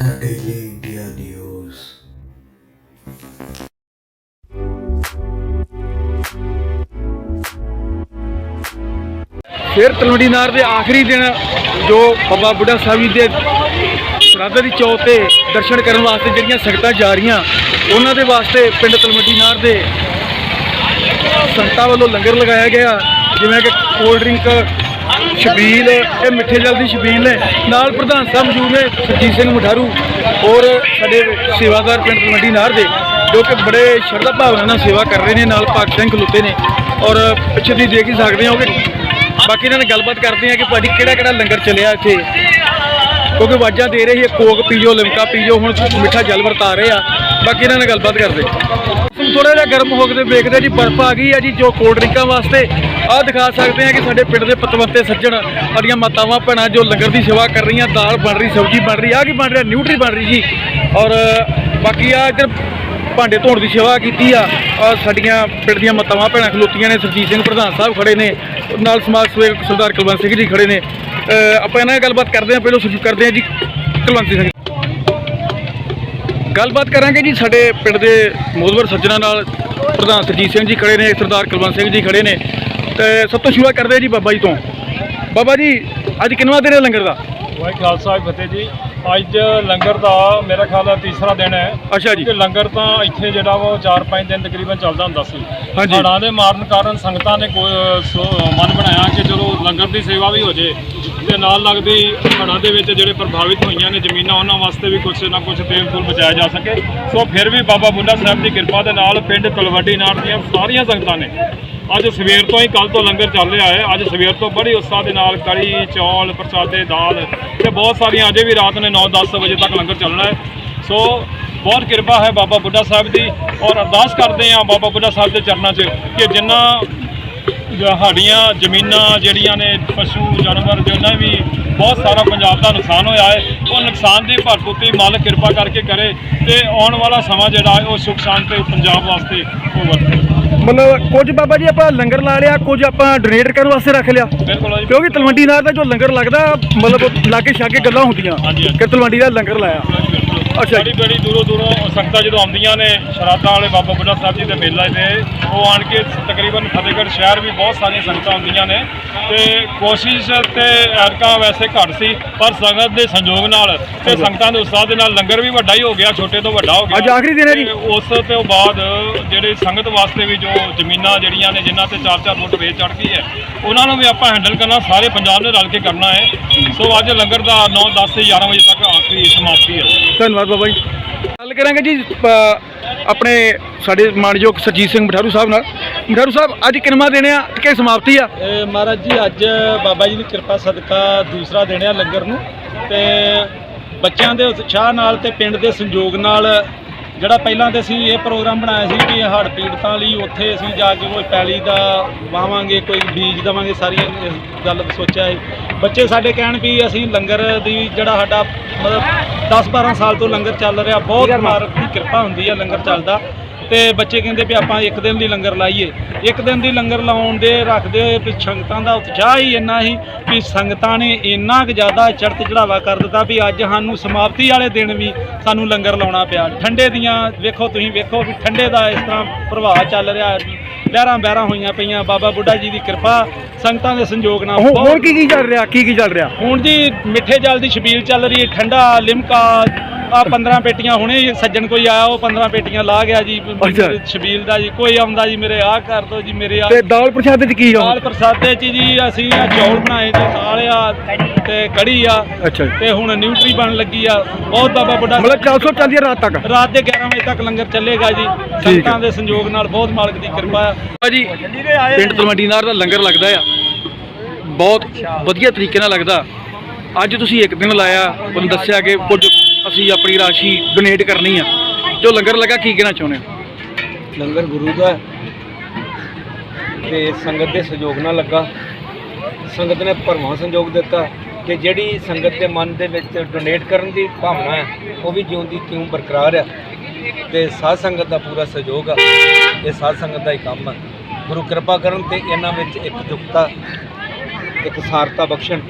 The Daily ਫਿਰ ਤਲਵੰਡੀ ਨਾਰ ਦੇ ਆਖਰੀ ਦਿਨ ਜੋ ਬਾਬਾ ਬੁੱਢਾ ਸਾਹਿਬ ਜੀ ਦੇ ਸ਼ਰਾਧਾ ਦੀ ਚੌਥ ਤੇ ਦਰਸ਼ਨ ਕਰਨ ਵਾਸਤੇ ਜਿਹੜੀਆਂ ਸੰਗਤਾਂ ਜਾ ਰਹੀਆਂ, ਉਹਨਾਂ ਦੇ ਵਾਸਤੇ ਪਿੰਡ ਤਲਵੰਡੀ ਨਾਰ ਦੇ ਸੰਗਤਾਂ ਵੱਲੋਂ ਲੰਗਰ ਲਗਾਇਆ ਗਿਆ, ਜਿਵੇਂ ਕਿ ਕੋਲਡ ਡਰਿੰਕ ਛਬੀਲ ਇਹ ਮਿੱਠੇ ਜਲ ਦੀ ਸ਼ਬੀਲ ਹੈ। ਨਾਲ ਪ੍ਰਧਾਨ ਸਾਹਿਬ ਮੌਜੂਦ ਨੇ, ਸਰਜੀਤ ਸਿੰਘ ਮਠਾਰੂ ਔਰ ਸਾਡੇ ਸੇਵਾਦਾਰ ਪਿੰਡ ਤਲਵੰਡੀ ਨਾਰ ਦੇ, ਜੋ ਕਿ ਬੜੇ ਸ਼ਰਧਾ ਭਾਵਨਾ ਨਾਲ ਸੇਵਾ ਕਰ ਰਹੇ ਨੇ, ਨਾਲ ਭਗਤ ਸਿੰਘ ਖਲੋਤੇ ਨੇ। ਔਰ ਪਿੱਛੇ ਤੁਸੀਂ ਦੇਖ ਹੀ ਸਕਦੇ ਹੋ ਕਿ ਬਾਕੀ ਇਹਨਾਂ ਨੇ ਗੱਲਬਾਤ ਕਰਦੇ ਆ ਕਿ ਭਾਜੀ ਕਿਹੜਾ ਕਿਹੜਾ ਲੰਗਰ ਚੱਲਿਆ ਇੱਥੇ। ਕਿਉਂਕਿ ਵਾਜਾਂ ਦੇ ਰਹੇ ਸੀ ਕੋਕ ਪੀਜੋ ਲਿਮਕਾ ਪੀਜੋ ਹੁਣ ਮਿੱਠਾ ਜਲ ਵਰਤਾ ਰਹੇ ਆ। ਬਾਕੀ ਇਹਨਾਂ ਨਾਲ ਗੱਲਬਾਤ ਕਰਦੇ ਥੋੜਾ ਜਿਹਾ ਗਰਮ ਹੋ ਕੇ ਤੇ ਵੇਖਦੇ ਜੀ, ਬਰਫ਼ ਆ ਗਈ ਆ ਜੀ, ਜੋ ਕੋਲਡ ਡਰਿੰਕਾਂ ਵਾਸਤੇ ਆਹ ਦਿਖਾ ਸਕਦੇ ਆ ਕਿ ਸਾਡੇ ਪਿੰਡ ਦੇ ਪਤਵੰਤੇ ਸੱਜਣ ਸਾਡੀਆਂ ਮਾਤਾਵਾਂ, ਭੈਣਾਂ ਜੋ ਲੰਗਰ ਦੀ ਸੇਵਾ ਕਰ ਰਹੀਆਂ, ਦਾਲ ਬਣ ਰਹੀ, ਸਬਜ਼ੀ ਬਣ ਰਹੀ ਆ ਕੀ ਬਣ ਰਿਹਾ, ਨਿਊਟਰੀ ਬਣ ਰਹੀ ਜੀ। ਔਰ ਬਾਕੀ ਆ ਇੱਧਰ ਭਾਂਡੇ ਧੋਣ ਦੀ ਸੇਵਾ ਕੀਤੀ ਆ ਔਰ ਸਾਡੀਆਂ ਪਿੰਡ ਦੀਆਂ ਮਾਤਾਵਾਂ, ਭੈਣਾਂ ਖਲੋਤੀਆਂ ਨੇ, ਸਰਜੀਤ ਸਿੰਘ ਪ੍ਰਧਾਨ ਸਾਹਿਬ ਖੜੇ ਨੇ, ਨਾਲ ਸਮਾਜ ਸੇਵਕ ਸਰਦਾਰ ਕੁਲਵੰਤ ਸਿੰਘ ਜੀ ਖੜੇ ਨੇ। ਆਪਾਂ ਇਹਨਾਂ ਨਾਲ ਗੱਲਬਾਤ ਕਰਦੇ ਹਾਂ, ਪਹਿਲਾਂ ਸ਼ੁਰੂ ਕਰਦੇ ਹਾਂ ਜੀ ਕੁਲਵੰਤ ਸਿੰਘ ਗੱਲਬਾਤ ਕਰਾਂਗੇ ਜੀ ਸਾਡੇ ਪਿੰਡ ਦੇ ਮੋਦਵਰ ਸੱਜਣਾ ਨਾਲ ਪ੍ਰਧਾਨ ਸਰਜੀਤ ਸਿੰਘ ਜੀ ਖੜੇ ਨੇ ਸਰਦਾਰ ਕੁਲਵੰਤ ਸਿੰਘ ਜੀ ਖੜੇ ਨੇ। ਤੇ ਸਭ ਤੋਂ ਸ਼ੁਰੂਆਤ ਕਰਦੇ ਜੀ ਬਾਬਾ ਜੀ ਤੋਂ। ਬਾਬਾ ਜੀ ਅੱਜ ਕਿੰਨਵਾਂ ਦਿਨ ਹੈ ਲੰਗਰ ਦਾ? ਵਾਹਿ ਖਾਲਸਾ ਜੀ ਫਤਿਹ ਜੀ। ਅੱਜ ਲੰਗਰ ਦਾ ਮੇਰਾ ਖਿਆਲ ਹੈ ਤੀਸਰਾ ਦਿਨ ਹੈ। ਅੱਛਾ ਜੀ। ਕਿ ਲੰਗਰ ਤਾਂ ਇੱਥੇ ਜਿਹੜਾ ਵਾ 4-5 ਦਿਨ ਤਕਰੀਬਨ ਚੱਲਦਾ ਹੁੰਦਾ ਸੀ। ਹਾਂਜੀ। ਹੜ੍ਹਾਂ ਦੇ ਮਾਰਨ ਕਾਰਨ ਸੰਗਤਾਂ ਨੇ ਮਨ ਬਣਾਇਆ ਕਿ ਚਲੋ ਲੰਗਰ ਦੀ ਸੇਵਾ ਵੀ ਹੋ ਜੇ। ਤੇ ਨਾਲ ਲੱਗਦੀ ਹੜ੍ਹਾਂ ਦੇ ਵਿੱਚ ਜਿਹੜੇ ਪ੍ਰਭਾਵਿਤ ਹੋਈਆਂ ਨੇ ਜ਼ਮੀਨਾਂ, ਉਹਨਾਂ ਵਾਸਤੇ ਵੀ ਕੁਝ ਨਾ ਕੁਝ ਤੇਲ ਤੂਲ ਬਚਾਇਆ ਜਾ ਸਕੇ। ਸੋ ਫਿਰ ਵੀ ਬਾਬਾ ਬੁੱਢਾ ਸਾਹਿਬ ਦੀ ਕਿਰਪਾ ਦੇ ਨਾਲ ਪਿੰਡ ਤਲਵੱਡੀ ਨਾੜ ਦੀਆਂ ਸਾਰੀਆਂ ਸੰਗਤਾਂ ਨੇ। ਅੱਜ ਸਵੇਰ ਤੋਂ ਹੀ ਕੱਲ ਤੋਂ ਲੰਗਰ ਚੱਲ ਰਿਹਾ ਹੈ। ਅੱਜ ਸਵੇਰ ਤੋਂ ਬੜੀ ਉਤਸ਼ਾਹ ਦੇ ਨਾਲ ਕੜੀ, ਚੌਲ, ਪ੍ਰਸਾਦੇ, ਦਾਲ ਤੇ ਬਹੁਤ ਸਾਰੀਆਂ ਅਜੇ ਵੀ ਰਾਤ ਨੇ 9-10 ਵਜੇ ਤੱਕ ਲੰਗਰ ਚੱਲਣਾ ਹੈ। ਸੋ ਬਹੁਤ ਕਿਰਪਾ ਹੈ ਬਾਬਾ ਬੁੱਢਾ ਸਾਹਿਬ ਦੀ ਔਰ ਅਰਦਾਸ ਕਰਦੇ ਹਾਂ ਬਾਬਾ ਬੁੱਢਾ ਸਾਹਿਬ ਦੇ ਚਰਨਾਂ 'ਚ ਕਿ ਜਿੰਨਾ ਸਾਡੀਆਂ ਜ਼ਮੀਨਾਂ ਜਿਹੜੀਆਂ ਨੇ ਪਸ਼ੂ ਜਾਨਵਰ ਜਿੰਨਾ ਵੀ ਬਹੁਤ ਸਾਰਾ ਪੰਜਾਬ ਦਾ ਨੁਕਸਾਨ ਹੋਇਆ ਹੈ ਉਹ ਨੁਕਸਾਨ ਦੀ ਭਰਪੂਰਤੀ ਮਾਲਕ ਕਿਰਪਾ ਕਰਕੇ ਕਰੇ ਤੇ ਆਉਣ ਵਾਲਾ ਸਮਾਂ ਜਿਹੜਾ ਹੈ ਉਹ ਸੁਖ ਸ਼ਾਂਤੀ ਪੰਜਾਬ ਵਾਸਤੇ ਉਹ ਵਰਤੇ। ਮਤਲਬ ਕੁਝ ਬਾਬਾ ਜੀ ਆਪਾਂ ਲੰਗਰ ਲਾ ਲਿਆ ਕੁਝ ਆਪਾਂ ਡੋਨੇਟ ਕਰਨ ਵਾਸਤੇ ਰੱਖ ਲਿਆ। ਕਿਉਂਕਿ ਤਲਵੰਡੀ ਨਾਰ ਦਾ ਜੋ ਲੰਗਰ ਲੱਗਦਾ ਮਤਲਬ ਲਾਗੇ ਛਾਗੇ ਗੱਲਾਂ ਹੁੰਦੀਆਂ। ਕਿ ਤਲਵੰਡੀ ਦਾ ਲੰਗਰ ਲਾਇਆ। ਅੱਛਾ ਬੜੀ ਬੜੀ ਦੂਰੋਂ ਦੂਰੋਂ ਸੰਗਤਾਂ ਜਦੋਂ ਆਉਂਦੀਆਂ ਨੇ ਸ਼ਰਾਧਾਂ ਵਾਲੇ ਬਾਬਾ ਬੁੱਢਾ ਸਾਹਿਬ ਜੀ ਦੇ ਮੇਲੇ ਤੇ ਉਹ ਆਣ ਕੇ ਤਕਰੀਬਨ ਫਤਿਹਗੜ੍ਹ ਸ਼ਹਿਰ ਵੀ ਬਹੁਤ ਸਾਰੀਆਂ ਸੰਗਤਾਂ ਆਉਂਦੀਆਂ ਨੇ। ਤੇ ਕੋਸ਼ਿਸ਼ ਤੇ ਐਰਕਾ ਵੈਸੇ ਘੱਟ ਸੀ ਪਰ ਸੰਗਤ ਦੇ ਸੰਯੋਗ ਨਾਲ ਤੇ ਸੰਗਤਾਂ ਦੇ ਉਤਸ਼ਾਹ ਦੇ ਨਾਲ ਲੰਗਰ ਵੀ ਵੱਡਾ ਹੀ ਹੋ ਗਿਆ ਛੋਟੇ ਤੋਂ ਵੱਡਾ ਹੋ ਗਿਆ। ਅੱਜ ਆਖਰੀ ਦਿਨ ਹੈ ਜੀ। ਉਸ ਤੋਂ ਬਾਅਦ ਜਿਹੜੇ ਸੰਗਤ ਵਾਸਤੇ ਵੀ ਜੋ ਜ਼ਮੀਨਾਂ ਜਿਹੜੀਆਂ ਨੇ ਜਿਨ੍ਹਾਂ ਤੇ 4-4 ਫੁੱਟ ਵੇਚ ਚੜ ਗਈ ਹੈ ਉਹਨਾਂ ਨੂੰ ਵੀ ਆਪਾਂ ਹੈਂਡਲ ਕਰਨਾ ਸਾਰੇ ਪੰਜਾਬ ਨੇ ਰਲ ਕੇ ਕਰਨਾ ਹੈ। ਸੋ ਅੱਜ ਲੰਗਰ ਦਾ 9 10 ਤੇ 11 ਵਜੇ ਤੱਕ ਸਮਾਪਤੀ ਹੈ। ਧੰਨਵਾਦ ਬਾਬਾ ਜੀ। ਗੱਲ ਕਰਾਂਗੇ ਜੀ ਪ- ਆਪਣੇ ਸਾਡੇ ਮਾਨਯੋਗ ਸਰਜੀਤ ਸਿੰਘ ਮਠਾਰੂ ਸਾਹਿਬ ਨਾਲ। ਮਠਾਰੂ ਸਾਹਿਬ ਅੱਜ ਕਿੰਨਵਾਂ ਦਿਨ ਆ ਕਿ ਸਮਾਪਤੀ ਆ? ਇਹ ਮਹਾਰਾਜ ਜੀ ਅੱਜ ਬਾਬਾ ਜੀ ਦੀ ਕਿਰਪਾ ਸਦਕਾ ਦੂਸਰਾ ਦਿਨ ਆ ਲੰਗਰ ਨੂੰ। ਤੇ ਬੱਚਿਆਂ ਦੇ ਉਤਸ਼ਾਹ ਨਾਲ ਤੇ ਪਿੰਡ ਦੇ ਸੰਯੋਗ ਨਾਲ ਜਿਹੜਾ ਪਹਿਲਾਂ ਤੇ ਅਸੀਂ ਇਹ ਪ੍ਰੋਗਰਾਮ ਬਣਾਇਆ ਸੀ ਕਿ ਹੜ੍ਹ ਪੀੜਤਾਂ ਲਈ ਉੱਥੇ ਅਸੀਂ ਜਾ ਕੇ ਕੋਈ ਪੈਲੀ ਦਾ ਵਾਵਾਂਗੇ ਕੋਈ ਬੀਜ ਦਵਾਂਗੇ ਸਾਰੀਆਂ ਇਸ ਗੱਲ ਸੋਚਿਆ ਹੈ। ਬੱਚੇ ਸਾਡੇ ਕਹਿਣ ਵੀ ਅਸੀਂ ਲੰਗਰ ਦੀ ਜਿਹੜਾ ਸਾਡਾ ਮਤਲਬ 10 12 ਸਾਲ ਤੋਂ ਲੰਗਰ ਚੱਲ ਰਿਹਾ ਬਹੁਤ ਮਾਰਕ ਦੀ ਕਿਰਪਾ ਹੁੰਦੀ ਹੈ ਲੰਗਰ ਚੱਲਦਾ। ਤੇ ਬੱਚੇ ਕਹਿੰਦੇ ਵੀ ਆਪਾਂ ਇੱਕ ਦਿਨ ਦੀ ਲੰਗਰ ਲਾਈਏ। ਇੱਕ ਦਿਨ ਦੀ ਲੰਗਰ ਲਾਉਣ ਦੇ ਰੱਖਦੇ ਹੋਏ ਵੀ ਸੰਗਤਾਂ ਦਾ ਉਤਸ਼ਾਹ ਹੀ ਇੰਨਾ ਹੀ ਵੀ ਸੰਗਤਾਂ ਨੇ ਇੰਨਾ ਕੁ ਜ਼ਿਆਦਾ ਚੜ੍ਹਤ ਚੜਾਵਾ ਕਰ ਦਿੱਤਾ ਵੀ ਅੱਜ ਸਾਨੂੰ ਸਮਾਪਤੀ ਵਾਲੇ ਦਿਨ ਵੀ ਸਾਨੂੰ ਲੰਗਰ ਲਾਉਣਾ ਪਿਆ। ਠੰਡੇ ਦੀਆਂ ਵੇਖੋ ਤੁਸੀਂ ਵੇਖੋ ਵੀ ਠੰਡੇ ਦਾ ਇਸ ਤਰ੍ਹਾਂ ਪ੍ਰਭਾਵ ਚੱਲ ਰਿਹਾ ਲਹਿਰਾਂ ਬਹਿਰਾਂ ਹੋਈਆਂ ਪਈਆਂ ਬਾਬਾ ਬੁੱਢਾ ਜੀ ਦੀ ਕਿਰਪਾ ਸੰਗਤਾਂ ਦੇ ਸੰਯੋਗ ਨਾਲ ਹੋਰ ਕੀ ਕੀ ਚੱਲ ਰਿਹਾ? ਕੀ ਕੀ ਚੱਲ ਰਿਹਾ? ਹੁਣ ਜੀ ਮਿੱਠੇ ਜਲ ਦੀ ਛਬੀਲ ਚੱਲ ਰਹੀ ਹੈ ਠੰਡਾ ਲਿਮਕਾ ਆ 15 ਪੇਟੀਆਂ ਹੁਣੇ ਹੀ ਸੱਜਣ ਕੋਈ ਆਇਆ ਉਹ 15 ਪੇਟੀਆਂ ਲਾ ਗਿਆ ਜੀ ਅੱਛਾ। ਛਬੀਲ ਦਾ ਜੀ ਕੋਈ ਆਉਂਦਾ ਜੀ ਮੇਰੇ ਆਹ ਕਰ ਦੋ ਜੀ ਮੇਰੇ ਆ ਤੇ ਦਾਲ ਪ੍ਰਸ਼ਾਦੇ ਚ ਕੀ ਆ ਦਾਲ ਪ੍ਰਸਾਦੇ ਚ ਜੀ ਅਸੀਂ ਆ ਚੌਲ ਬਣਾਏ ਤੇ ਦਾਲ ਆ ਤੇ ਕੜੀ ਆ ਅੱਛਾ ਜੀ। ਤੇ ਹੁਣ ਨਿਊਟਰੀ ਬਣ ਲੱਗੀ ਆ ਬਹੁਤ ਬਾਬਾ ਬੁੱਢਾ ਮਤਲਬ 400 ਚੱਲਦੀ ਆ ਰਾਤ ਤੱਕ? ਰਾਤ ਦੇ 11 ਵਜੇ ਤੱਕ ਲੰਗਰ ਚੱਲੇਗਾ ਜੀ ਸੰਗਤਾਂ ਦੇ ਸੰਯੋਗ ਨਾਲ ਬਹੁਤ ਮਾਲਕ ਦੀ ਕਿਰਪਾ ਆ। ਭਾਜੀ ਪਿੰਡ ਤਲਵੰਡੀ ਨਾਰ ਦਾ ਲੰਗਰ ਲੱਗਦਾ ਆ। ਬਹੁਤ ਵਧੀਆ ਤਰੀਕੇ ਨਾਲ ਲੱਗਦਾ। ਅੱਜ ਤੁਸੀਂ ਇੱਕ ਦਿਨ ਲਾਇਆ, ਤੁਹਾਨੂੰ ਦੱਸਿਆ ਕਿ ਕੁਝ ਅਸੀਂ ਆਪਣੀ ਰਾਸ਼ੀ ਡੋਨੇਟ ਕਰਨੀ ਆ। ਜੋ ਲੰਗਰ ਲੱਗਾ, ਕੀ ਕਹਿਣਾ ਚਾਹੁੰਦੇ ਹੋ? ਲੰਗਰ ਗੁਰੂ ਦਾ ਹੈ। ਤੇ ਸੰਗਤ ਦੇ ਸਹਿਯੋਗ ਨਾਲ ਲੱਗਾ। ਸੰਗਤ ਨੇ ਭਰਵਾਂ ਸਹਿਯੋਗ ਦਿੱਤਾ ਕਿ ਜਿਹੜੀ ਸੰਗਤ ਦੇ ਮਨ ਦੇ ਵਿੱਚ ਡੋਨੇਟ ਕਰਨ ਦੀ ਭਾਵਨਾ ਹੈ, ਉਹ ਵੀ ਜਿਉਂ ਦੀ ਤਿਉਂ ਬਰਕਰਾਰ ਹੈ ਤੇ ਸਾਧ ਸੰਗਤ ਦਾ ਪੂਰਾ ਸਹਿਯੋਗ ਆ। ਇਹ ਸਾਧ ਸੰਗਤ ਦਾ ਹੀ ਕੰਮ ਆ। ਗੁਰੂ ਕਿਰਪਾ ਕਰਨ ਤੇ ਇਹਨਾਂ ਵਿੱਚ ਇੱਕ ਜੁਗਤਾ, ਇੱਕ ਸਾਰਤਾ ਬਖਸ਼ਣ।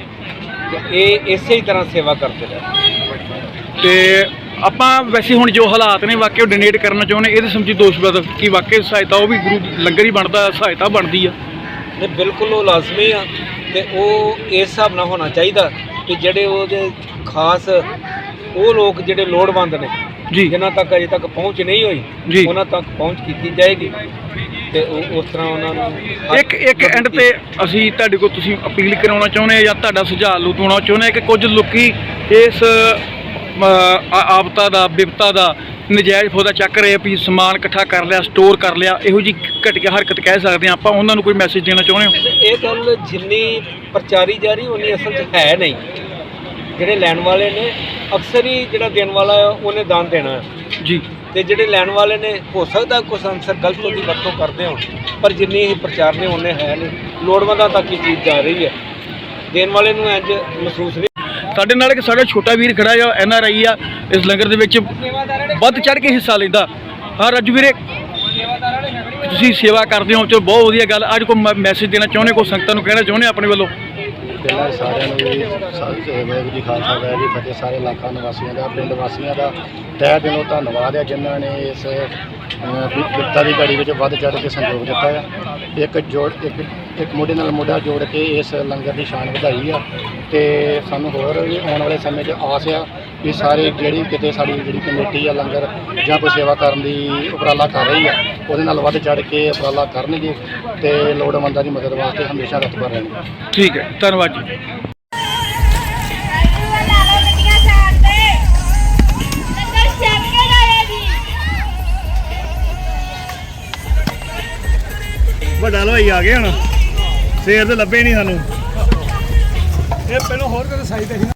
ਇਹ ਇਸੇ ਹੀ ਤਰ੍ਹਾਂ ਸੇਵਾ ਕਰਦੇ ਰਹੇ ਤੇ ਆਪਾਂ ਵੈਸੇ ਹੁਣ ਜੋ ਹਾਲਾਤ ਨੇ ਵਾਕਿਆ ਡੋਨੇਟ ਕਰਨਾ ਚਾਹੁੰਦੇ ਇਹਦੇ ਸੰਬੰਧੀ ਦੋਸ਼ਬਦ ਕਿ ਵਾਕਿਆ ਸਹਾਇਤਾ ਉਹ ਵੀ ਗੁਰੂ ਲੰਗਰ ਹੀ ਬਣਦਾ ਸਹਾਇਤਾ ਬਣਦੀ ਆ। ਨੇ ਬਿਲਕੁਲ ਉਹ ਲਾਜ਼ਮੀ ਆ ਤੇ ਉਹ ਇਸ ਹਿਸਾਬ ਨਾਲ ਹੋਣਾ ਚਾਹੀਦਾ ਕਿ ਜਿਹੜੇ ਉਹਦੇ ਖਾਸ ਉਹ ਲੋਕ ਜਿਹੜੇ ਲੋੜਵੰਦ ਨੇ ਜੀ। ਜਿਨ੍ਹਾਂ ਤੱਕ ਅਜੇ ਤੱਕ ਪਹੁੰਚ ਨਹੀਂ ਹੋਈ। ਉਹਨਾਂ ਤੱਕ ਪਹੁੰਚ ਕੀਤੀ ਜਾਏਗੀ। ਤੇ ਉਹ ਉਸ ਤਰ੍ਹਾਂ ਉਹਨਾਂ ਨੂੰ ਇੱਕ ਇੱਕ ਐਂਡ ਤੇ ਅਸੀਂ ਤੁਹਾਡੇ ਕੋਲ ਤੁਸੀਂ ਅਪੀਲ ਕਰਾਉਣਾ ਚਾਹੁੰਦੇ ਆ ਜਾਂ ਤੁਹਾਡਾ ਸੁਝਾਅ ਲੁਟਾਉਣਾ ਚਾਹੁੰਦੇ ਆ ਕਿ ਕੁਝ ਲੋਕੀ ਇਸ ਆਪਤਾ ਦਾ ਬਿਪਤਾ ਦਾ ਨਜਾਇਜ਼ ਫਾਇਦਾ ਚੱਕ ਰਹੇ ਆ ਵੀ ਸਮਾਨ ਇਕੱਠਾ ਕਰ ਲਿਆ ਸਟੋਰ ਕਰ ਲਿਆ ਇਹੋ ਜੀ ਘਟੀਆ ਹਰਕਤ ਕਹਿ ਸਕਦੇ ਆ ਆਪਾਂ ਉਹਨਾਂ ਨੂੰ ਕੋਈ ਮੈਸੇਜ ਦੇਣਾ ਚਾਹੁੰਦੇ ਹੋ? ਇਹ ਗੱਲ ਜਿੰਨੀ ਪ੍ਰਚਾਰੀ ਜਾ ਰਹੀ ਉਨੀ ਅਸਲ 'ਚ ਹੈ ਨਹੀਂ। ਜਿਹੜੇ ਲੈਣ ਵਾਲੇ ਨੇ ਅਕਸਰ ਹੀ ਜਿਹੜਾ ਦੇਣ ਵਾਲਾ ਉਹਨੇ ਦਾਨ ਦੇਣਾ ਹੈ। ਜੀ। ਤੇ ਜਿਹੜੇ ਲੈਣ ਵਾਲੇ ਨੇ, ਹੋ ਸਕਦਾ ਕੁਝ ਅੰਸਰ ਗਲਤ ਉਹਦੀ ਵਰਤੋਂ ਕਰਦੇ ਹੋਣ, ਪਰ ਜਿੰਨੀ ਇਹ ਪ੍ਰਚਾਰ ਨੇ ਉਹਨੇ ਹੈ ਨਹੀਂ। ਲੋੜਵੰਦਾਂ ਤੱਕ ਹੀ ਚੀਜ਼ ਜਾ ਰਹੀ ਹੈ। ਦੇਣ ਵਾਲੇ ਨੂੰ ਇੰਜ ਮਹਿਸੂਸ ਨਹੀਂ ਸਾਡੇ ਨਾਲ ਇੱਕ ਸਾਡਾ ਛੋਟਾ ਵੀਰ ਖੜਾ ਆ, ਐਨ ਆਰ ਆਈ ਆ, ਇਸ ਲੰਗਰ ਦੇ ਵਿੱਚ ਵੱਧ ਚੜ ਕੇ ਹਿੱਸਾ ਲੈਂਦਾ। ਹਾਂ, ਰਾਜੂ ਵੀਰੇ, ਤੁਸੀਂ ਸੇਵਾ ਕਰਦੇ ਹੋ, ਚਲੋ, ਬਹੁਤ ਵਧੀਆ ਗੱਲ। ਅੱਜ ਕੋਈ ਮੈਸੇਜ ਦੇਣਾ ਚਾਹੁੰਦੇ ਕੋਈ ਸੰਗਤਾਂ ਨੂੰ ਕਹਿਣਾ ਚਾਹੁੰਦੇ ਆਪਣੇ ਵੱਲੋਂ? ਪਹਿਲਾਂ ਸਾਰਿਆਂ ਨੂੰ ਸਾਰੇ ਵਾਹਿਗੁਰੂ ਜੀ ਖਾਲਸਾ ਵਾਹਿਗੁਰੂ ਜੀ ਫਤਿਹ ਸਾਰੇ ਇਲਾਕਾ ਨਿਵਾਸੀਆਂ ਦਾ ਪਿੰਡ ਵਾਸੀਆਂ ਦਾ ਤਹਿ ਦਿਲੋਂ ਧੰਨਵਾਦ ਹੈ ਜਿਨ੍ਹਾਂ ਨੇ ਇਸ ਅਹ, ਦੀ ਘੜੀ ਵਿੱਚ ਵੱਧ ਚੜ੍ਹ ਕੇ ਸੰਯੋਗ ਦਿੱਤਾ ਹੈ। ਇੱਕ ਜੋੜ ਇੱਕ ਇੱਕ ਮੋਢੇ ਨਾਲ ਮੋਢਾ ਜੋੜ ਕੇ ਇਸ ਲੰਗਰ ਦੀ ਸ਼ਾਨ ਵਧਾਈ ਆ ਤੇ ਸਾਨੂੰ ਹੋਰ ਵੀ ਆਉਣ ਵਾਲੇ ਸਮੇਂ 'ਚ ਆਸ ਆ ਵੀ ਸਾਰੇ ਜਿਹੜੀ ਕਿਤੇ ਸਾਡੀ ਜਿਹੜੀ ਕਮੇਟੀ ਆ ਲੰਗਰ ਜਾਂ ਕੋਈ ਸੇਵਾ ਕਰਨ ਦੀ ਉਪਰਾਲਾ ਕਰ ਰਹੀ ਆ ਉਹਦੇ ਨਾਲ ਵੱਧ ਚੜ੍ਹ ਕੇ ਉਪਰਾਲਾ ਕਰਨਗੇ ਤੇ ਲੋੜਵੰਦਾਂ ਦੀ ਮਦਦ ਵਾਸਤੇ ਹਮੇਸ਼ਾ ਤਤਪਰ ਰਹਿਣਗੇ ਠੀਕ ਹੈ ਧੰਨਵਾਦ ਜੀ। ਵੱਡਾ ਹਲਵਾਈ ਆ ਗਿਆ ਹੁਣ। ਸੇਰ ਤੇ ਲੱਭੇ ਨਹੀਂ ਸਾਨੂੰ। ਇਹ ਪਹਿਲਾਂ ਹੋਰ ਕਿਤੇ ਸਾਈਡ ਤੇ ਸੀ